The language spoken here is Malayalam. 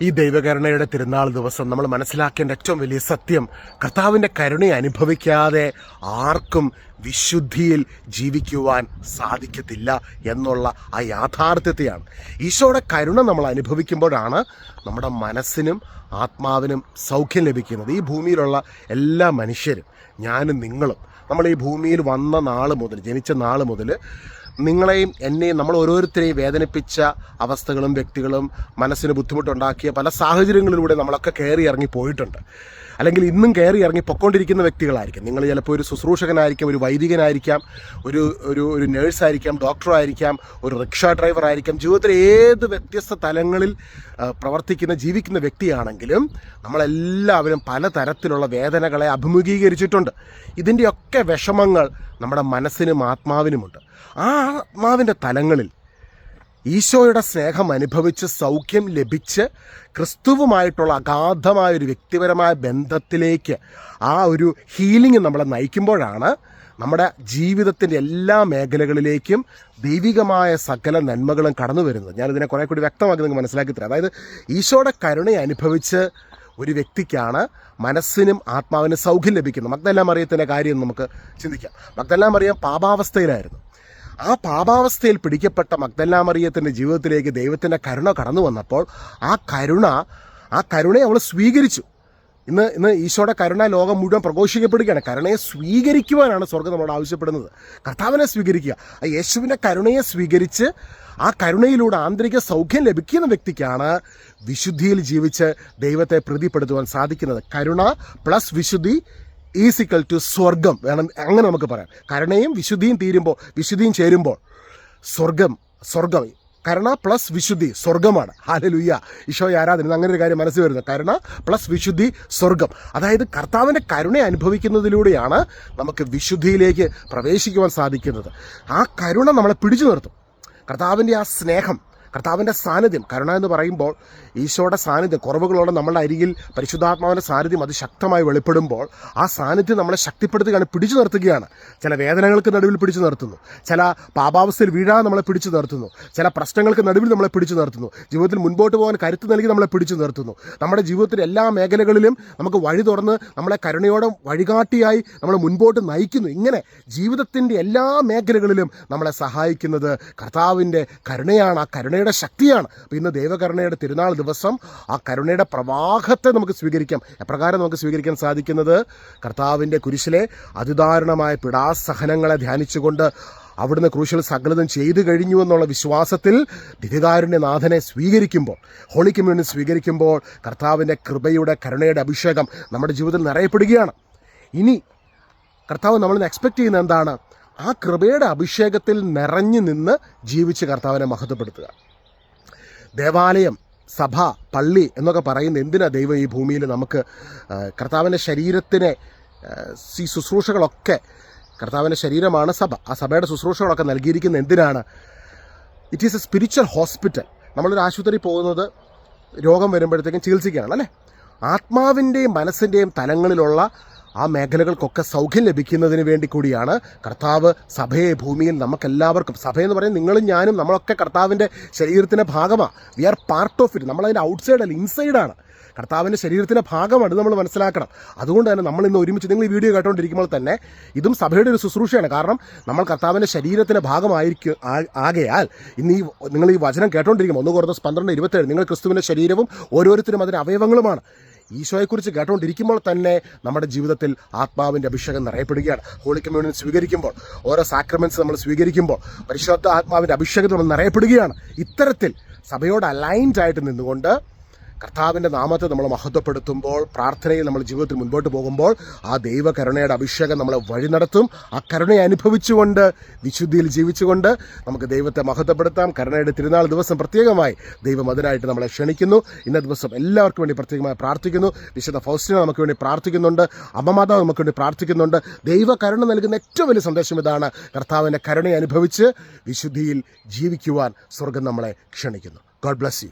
ഈ ദൈവകരുണയുടെ തിരുനാൾ ദിവസം നമ്മൾ മനസ്സിലാക്കേണ്ട ഏറ്റവും വലിയ സത്യം കർത്താവിന്റെ കരുണയെ അനുഭവിക്കാതെ ആർക്കും വിശുദ്ധിയിൽ ജീവിക്കുവാൻ സാധിക്കത്തില്ല എന്നുള്ള ആ യാഥാർത്ഥ്യത്തെയാണ്. ഈശോയുടെ കരുണ നമ്മൾ അനുഭവിക്കുമ്പോഴാണ് നമ്മുടെ മനസ്സിനും ആത്മാവിനും സൗഖ്യം ലഭിക്കുന്നത്. ഈ ഭൂമിയിലുള്ള എല്ലാ മനുഷ്യരും ഞാനും നിങ്ങളും നമ്മൾ ഈ ഭൂമിയിൽ വന്ന നാൾ മുതൽ ജനിച്ച നാൾ മുതൽ നിങ്ങളെയും എന്നെയും നമ്മൾ ഓരോരുത്തരെയും വേദനിപ്പിച്ച അവസ്ഥകളും വ്യക്തികളും മനസ്സിന് ബുദ്ധിമുട്ടുണ്ടാക്കിയ പല സാഹചര്യങ്ങളിലൂടെ നമ്മളൊക്കെ കയറി ഇറങ്ങി പോയിട്ടുണ്ട്. അല്ലെങ്കിൽ ഇന്നും കയറി ഇറങ്ങി പൊക്കോണ്ടിരിക്കുന്ന വ്യക്തികളായിരിക്കും. നിങ്ങൾ ചിലപ്പോൾ ഒരു ശുശ്രൂഷകനായിരിക്കാം ഒരു വൈദികനായിരിക്കാം ഒരു ഒരു ഒരു നേഴ്സായിരിക്കാം ഡോക്ടറായിരിക്കാം ഒരു റിക്ഷ ഡ്രൈവർ ആയിരിക്കാം ജീവിതത്തിലെ ഏത് വ്യത്യസ്ത തലങ്ങളിൽ പ്രവർത്തിക്കുന്ന ജീവിക്കുന്ന വ്യക്തിയാണെങ്കിലും നമ്മളെല്ലാവരും പലതരത്തിലുള്ള വേദനകളെ അഭിമുഖീകരിച്ചിട്ടുണ്ട്. ഇതിന്റെയൊക്കെ വിഷമങ്ങൾ നമ്മുടെ മനസ്സിനും ആത്മാവിനുമുണ്ട്. ആ ആത്മാവിന്റെ തലങ്ങളിൽ ഈശോയുടെ സ്നേഹം അനുഭവിച്ച് സൗഖ്യം ലഭിച്ച് ക്രിസ്തുവുമായിട്ടുള്ള അഗാധമായ ഒരു വ്യക്തിപരമായ ബന്ധത്തിലേക്ക് ആ ഒരു ഹീലിംഗ് നമ്മളെ നയിക്കുമ്പോഴാണ് നമ്മുടെ ജീവിതത്തിന്റെ എല്ലാ മേഖലകളിലേക്കും ദൈവികമായ സകല നന്മകളും കടന്നു വരുന്നത്. ഞാനിതിനെ കുറേ കൂടി വ്യക്തമാക്കി നിങ്ങൾക്ക് മനസ്സിലാക്കി തരാം. അതായത് ഈശോയുടെ കരുണയെ അനുഭവിച്ച് ഒരു വ്യക്തിക്കാണ് മനസ്സിനും ആത്മാവിനും സൗഖ്യം ലഭിക്കുന്നത്. മക്തെല്ലാം അറിയത്തിന്റെ കാര്യം നമുക്ക് ചിന്തിക്കാം. മക്തെല്ലാം അറിയാം പാപാവസ്ഥയിലായിരുന്നു. ആ പാപാവസ്ഥയിൽ പിടിക്കപ്പെട്ട മഗ്ദല്ലാമറിയത്തിന്റെ ജീവിതത്തിലേക്ക് ദൈവത്തിന്റെ കരുണ കടന്നു വന്നപ്പോൾ ആ കരുണ ആ കരുണയെ അവൾ സ്വീകരിച്ചു. ഇന്ന് ഇന്ന് ഈശോയുടെ കരുണ ലോകം മുഴുവൻ പ്രഘോഷിക്കപ്പെടുകയാണ്. കരുണയെ സ്വീകരിക്കുവാനാണ് സ്വർഗം നമ്മളോട് ആവശ്യപ്പെടുന്നത്. കർത്താവിനെ സ്വീകരിക്കുക. ആ യേശുവിന്റെ കരുണയെ സ്വീകരിച്ച് ആ കരുണയിലൂടെ ആന്തരിക സൗഖ്യം ലഭിക്കുന്ന വ്യക്തിക്കാണ് വിശുദ്ധിയിൽ ജീവിച്ച് ദൈവത്തെ പ്രീതിപ്പെടുത്തുവാൻ സാധിക്കുന്നത്. കരുണ പ്ലസ് വിശുദ്ധി ഈസിക്കൽ ടു സ്വർഗം വേണം. അങ്ങനെ നമുക്ക് പറയാം. കരുണയും വിശുദ്ധിയും തീരുമ്പോൾ വിശുദ്ധിയും ചേരുമ്പോൾ സ്വർഗം സ്വർഗം. കരുണ പ്ലസ് വിശുദ്ധി സ്വർഗമാണ്. ഹാലലുയ്യ ഈശോ ആരാധന അങ്ങനെ ഒരു കാര്യം മനസ്സിൽ വരുന്നത് കരുണ പ്ലസ് വിശുദ്ധി സ്വർഗം. അതായത് കർത്താവിന്റെ കരുണ അനുഭവിക്കുന്നതിലൂടെയാണ് നമുക്ക് വിശുദ്ധിയിലേക്ക് പ്രവേശിക്കുവാൻ സാധിക്കുന്നത്. ആ കരുണ നമ്മളെ പിടിച്ചു നിർത്തും. കർത്താവിന്റെ ആ സ്നേഹം കർത്താവിന്റെ സാന്നിധ്യം കരുണ എന്ന് പറയുമ്പോൾ ഈശോയുടെ സാന്നിധ്യം കുറവുകളോടെ നമ്മളുടെ അരികിൽ പരിശുദ്ധാത്മാവിന്റെ സാന്നിധ്യം അതിശക്തമായി വെളിപ്പെടുമ്പോൾ ആ സാന്നിധ്യം നമ്മളെ ശക്തിപ്പെടുത്തുകയാണ് പിടിച്ചു നിർത്തുകയാണ്. ചില വേദനകൾക്ക് നടുവിൽ പിടിച്ചു നിർത്തുന്നു. ചില പാപാവസ്ഥയിൽ വീഴാതെ നമ്മളെ പിടിച്ചു നിർത്തുന്നു. ചില പ്രശ്നങ്ങൾക്ക് നടുവിൽ നമ്മളെ പിടിച്ചു നിർത്തുന്നു. ജീവിതത്തിൽ മുൻപോട്ട് പോകാൻ കരുത്ത് നൽകി നമ്മളെ പിടിച്ചു നിർത്തുന്നു. നമ്മുടെ ജീവിതത്തിന്റെ എല്ലാ മേഖലകളിലും നമുക്ക് വഴി തുറന്ന് നമ്മളെ കരുണയോടെ വഴികാട്ടിയായി നമ്മളെ മുൻപോട്ട് നയിക്കുന്നു. ഇങ്ങനെ ജീവിതത്തിന്റെ എല്ലാ മേഖലകളിലും നമ്മളെ സഹായിക്കുന്നത് കർത്താവിന്റെ കരുണയാണ്. ആ കരുണയുടെ ശക്തിയാണ്. അപ്പോൾ ഇന്ന് ദൈവകരുണയുടെ തിരുനാൾ ദിവസം ആ കരുണയുടെ പ്രവാഹത്തെ നമുക്ക് സ്വീകരിക്കാം. എപ്രകാരം നമുക്ക് സ്വീകരിക്കാൻ സാധിക്കുന്നത്? കർത്താവിന്റെ കുരിശിലെ അതിദാരുണമായ പിടാസഹനങ്ങളെ ധ്യാനിച്ചുകൊണ്ട് അവിടുന്ന് ക്രൂശൽ സകലതും ചെയ്തു കഴിഞ്ഞു എന്നുള്ള വിശ്വാസത്തിൽ ദിവ്യകാരുണ്യനാഥനെ സ്വീകരിക്കുമ്പോൾ ഹോളി കമ്മ്യൂണിറ്റി സ്വീകരിക്കുമ്പോൾ കർത്താവിന്റെ കൃപയുടെ കരുണയുടെ അഭിഷേകം നമ്മുടെ ജീവിതത്തിൽ നിറയപ്പെടുകയാണ്. ഇനി കർത്താവ് നമ്മൾ എക്സ്പെക്റ്റ് ചെയ്യുന്ന എന്താണ്? ആ കൃപയുടെ അഭിഷേകത്തിൽ നിറഞ്ഞു നിന്ന് ജീവിച്ച് കർത്താവിനെ മഹത്വപ്പെടുത്തുക. ദേവാലയം സഭ പള്ളി എന്നൊക്കെ പറയുന്ന എന്തിനാ ദൈവം ഈ ഭൂമിയിൽ നമുക്ക് കർത്താവിന്റെ ശരീരത്തിനെ ഈ ശുശ്രൂഷകളൊക്കെ കർത്താവിന്റെ ശരീരമാണ് സഭ. ആ സഭയുടെ ശുശ്രൂഷകളൊക്കെ നൽകിയിരിക്കുന്ന എന്തിനാണ്? It is a spiritual hospital നമ്മളൊരു ആശുപത്രി പോകുന്നത് രോഗം വരുമ്പോഴത്തേക്കും ചികിത്സിക്കുകയാണ് അല്ലേ? ആത്മാവിന്റെയും മനസ്സിന്റെയും തലങ്ങളിലുള്ള ആ മേഖലകൾക്കൊക്കെ സൗഖ്യം ലഭിക്കുന്നതിന് വേണ്ടി കൂടിയാണ് കർത്താവ് സഭയെ ഭൂമിയിൽ നമുക്കെല്ലാവർക്കും. സഭയെന്ന് പറയുന്നത് നിങ്ങളും ഞാനും നമ്മളൊക്കെ കർത്താവിന്റെ ശരീരത്തിന്റെ ഭാഗമാണ്. We are part of it നമ്മളതിന്റെ outside അല്ല ഇൻസൈഡാണ് കർത്താവിന്റെ ശരീരത്തിന്റെ ഭാഗമാണ് നമ്മൾ മനസ്സിലാക്കണം. അതുകൊണ്ട് തന്നെ നമ്മൾ ഇന്ന് ഒരുമിച്ച് നിങ്ങൾ ഈ വീഡിയോ കേട്ടുകൊണ്ടിരിക്കുമ്പോൾ തന്നെ ഇതും സഭയുടെ ഒരു ശുശ്രൂഷയാണ്. കാരണം നമ്മൾ കർത്താവിന്റെ ശരീരത്തിന്റെ ഭാഗമായിരിക്കും ആകയാൽ ഇന്ന് ഈ നിങ്ങൾ ഈ വചനം കേട്ടുകൊണ്ടിരിക്കുമ്പോൾ ഒന്ന് കുറഞ്ഞ പന്ത്രണ്ട് ഇരുപത്തേഴ് നിങ്ങൾ ക്രിസ്തുവിന്റെ ശരീരവും ഓരോരുത്തരും അതിന്റെ അവയവങ്ങളുമാണ്. ഈശോയെക്കുറിച്ച് കേട്ടുകൊണ്ടിരിക്കുമ്പോൾ തന്നെ നമ്മുടെ ജീവിതത്തിൽ ആത്മാവിന്റെ അഭിഷേകം നിറയപ്പെടുകയാണ്. ഹോളി കമ്മ്യൂണിറ്റി സ്വീകരിക്കുമ്പോൾ ഓരോ സാക്രമെന്റ്സ് നമ്മൾ സ്വീകരിക്കുമ്പോൾ പരിശുദ്ധ ആത്മാവിന്റെ അഭിഷേകം നമ്മൾ നിറയപ്പെടുകയാണ്. ഇത്തരത്തിൽ സഭയോട് അലൈൻഡ് ആയിട്ട് നിന്നുകൊണ്ട് കർത്താവിന്റെ നാമത്തെ നമ്മൾ മഹത്വപ്പെടുത്തുമ്പോൾ പ്രാർത്ഥനയിൽ നമ്മൾ ജീവിതത്തിൽ മുൻപോട്ട് പോകുമ്പോൾ ആ ദൈവകരുണയുടെ അഭിഷേകം നമ്മളെ വഴി നടത്തും. ആ കരുണയെ അനുഭവിച്ചുകൊണ്ട് വിശുദ്ധിയിൽ ജീവിച്ചുകൊണ്ട് നമുക്ക് ദൈവത്തെ മഹത്വപ്പെടുത്താം. കരുണയുടെ തിരുനാൾ ദിവസം പ്രത്യേകമായി ദൈവം അതിനായിട്ട് നമ്മളെ ക്ഷണിക്കുന്നു. ഇന്ന ദിവസം എല്ലാവർക്കും വേണ്ടി പ്രത്യേകമായി പ്രാർത്ഥിക്കുന്നു. വിശുദ്ധ ഫൗസ്റ്റിനെ നമുക്ക് വേണ്ടി പ്രാർത്ഥിക്കുന്നുണ്ട്. അമ്മമാതാവ് നമുക്ക് വേണ്ടി പ്രാർത്ഥിക്കുന്നുണ്ട്. ദൈവ കരുണ നൽകുന്ന ഏറ്റവും വലിയ സന്ദേശം ഇതാണ് കർത്താവിന്റെ കരുണയെ അനുഭവിച്ച് വിശുദ്ധിയിൽ ജീവിക്കുവാൻ സ്വർഗം നമ്മളെ ക്ഷണിക്കുന്നു. God bless you